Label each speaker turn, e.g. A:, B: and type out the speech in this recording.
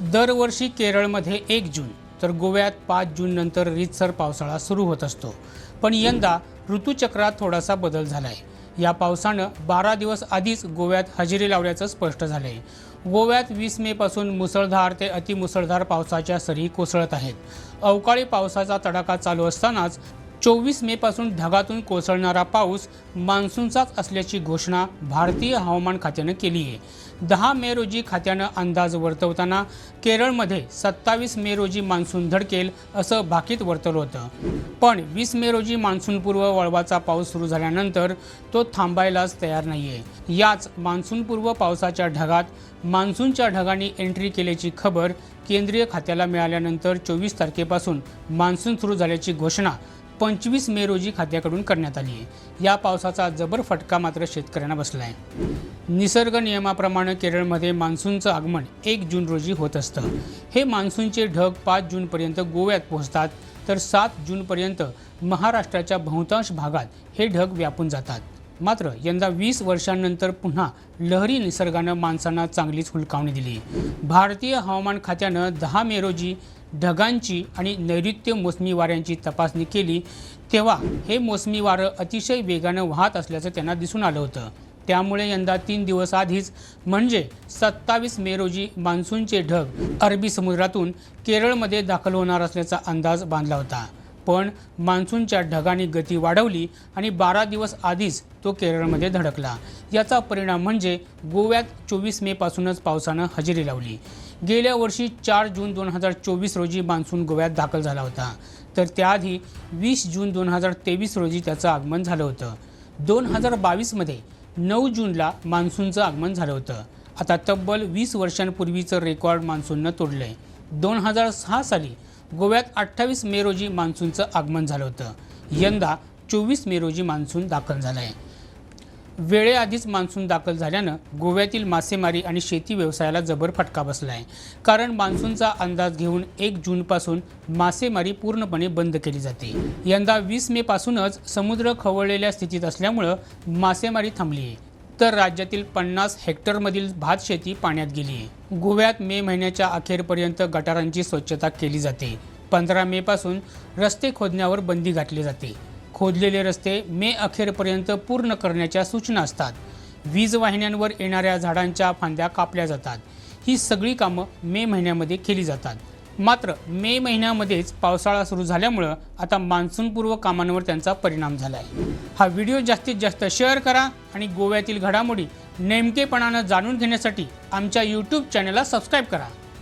A: दरवर्षी केरळमध्ये एक जून तर गोव्यात पाच जून नंतर रीतसर पावसाळा सुरू होत असतो. पण यंदा ऋतूचक्रात थोडासा बदल झाला आहे या पावसानं बारा दिवस आधीच गोव्यात हजेरी लावल्याचं स्पष्ट झालं आहे गोव्यात वीस मेपासून मुसळधार ते अतिमुसळधार पावसाच्या सरी कोसळत आहेत. अवकाळी पावसाचा तडाखा चालू असतानाच चोवीस मेपासून ढगातून कोसळणारा पाऊस मान्सूनचाच असल्याची घोषणा भारतीय हवामान खात्यानं केली आहे. दहा मे रोजी खात्यानं अंदाज वर्तवताना केरळमध्ये सत्तावीस मे रोजी मान्सून धडकेल असं भाकीत वर्तवलं होतं. पण वीस मे रोजी मान्सूनपूर्व वळवाचा पाऊस सुरू झाल्यानंतर तो थांबायलाच तयार नाही आहे याच मान्सूनपूर्व पावसाच्या ढगात मान्सूनच्या ढगांनी एंट्री केल्याची खबर केंद्रीय खात्याला मिळाल्यानंतर चोवीस तारखेपासून मान्सून सुरू झाल्याची घोषणा पंचवीस मे रोजी खात्याकडून करण्यात आली आहे. या पावसाचा जबर फटका मात्र शेतकऱ्यांना बसला आहे निसर्ग नियमाप्रमाणे केरळमध्ये मान्सूनचं आगमन एक जून रोजी होत असतं. हे मान्सूनचे ढग पाच जूनपर्यंत गोव्यात पोहोचतात तर सात जूनपर्यंत महाराष्ट्राच्या बहुतांश भागात हे ढग व्यापून जातात. मात्र यंदा वीस वर्षांनंतर पुन्हा लहरी निसर्गानं माणसांना चांगलीच हुलकावणी दिली. भारतीय हवामान खात्यानं दहा मे रोजी ढगांची आणि नैऋत्य मोसमी वाऱ्यांची तपासणी केली तेव्हा हे मोसमी वारं अतिशय वेगानं वाहत असल्याचं त्यांना दिसून आलं होतं. त्यामुळे यंदा तीन दिवस आधीच म्हणजे सत्तावीस मे रोजी मान्सूनचे ढग अरबी समुद्रातून केरळमध्ये दाखल होणार असल्याचा अंदाज बांधला होता. पण मान्सूनच्या ढगाने गती वाढवली आणि बारा दिवस आधीच तो केरळमध्ये धडकला. याचा परिणाम म्हणजे गोव्यात चोवीस मेपासूनच पावसानं हजेरी लावली. गेल्या वर्षी चार जून दोन हजार चोवीस रोजी मान्सून गोव्यात दाखल झाला होता. तर त्याआधी वीस जून दोन हजार तेवीस रोजी त्याचं आगमन झालं होतं. दोन हजार बावीसमध्ये नऊ जूनला मान्सूनचं आगमन झालं होतं. आता तब्बल वीस वर्षांपूर्वीचं रेकॉर्ड मान्सूननं तोडलं आहे दोन हजार सहा साली गोव्यात अठ्ठावीस मे रोजी मान्सूनचं आगमन झालं होतं. यंदा चोवीस मे रोजी मान्सून दाखल झाला आहे वेळेआधीच मान्सून दाखल झाल्यानं गोव्यातील मासेमारी आणि शेती व्यवसायाला जबर फटका बसला आहे कारण मान्सूनचा अंदाज घेऊन एक जूनपासून मासेमारी पूर्णपणे बंद केली जाते. यंदा वीस मेपासूनच समुद्र खवळलेल्या स्थितीत असल्यामुळं मासेमारी थांबली आहे तर राज्यातील पन्नास हेक्टरमधील भात शेती पाण्यात गेली आहे. गोव्यात मे महिन्याच्या अखेरपर्यंत गटारांची स्वच्छता केली जाते. पंधरा मेपासून रस्ते खोदण्यावर बंदी घातली जाते. खोदलेले रस्ते मे अखेरपर्यंत पूर्ण करण्याच्या सूचना असतात. वीज वाहिन्यांवर येणाऱ्या झाडांच्या फांद्या कापल्या जातात. ही सगळी कामं मे महिन्यामध्ये केली जातात. मात्र मे महिन्यामध्येच पावसाळा सुरू झाल्यामुळं आता मान्सूनपूर्व कामांवर त्यांचा परिणाम झाला आहे. हा व्हिडिओ जास्तीत जास्त शेअर करा आणि गोव्यातील घडामोडी नेमकेपणानं जाणून घेण्यासाठी आमच्या यूट्यूब चॅनलला सबस्क्राईब करा.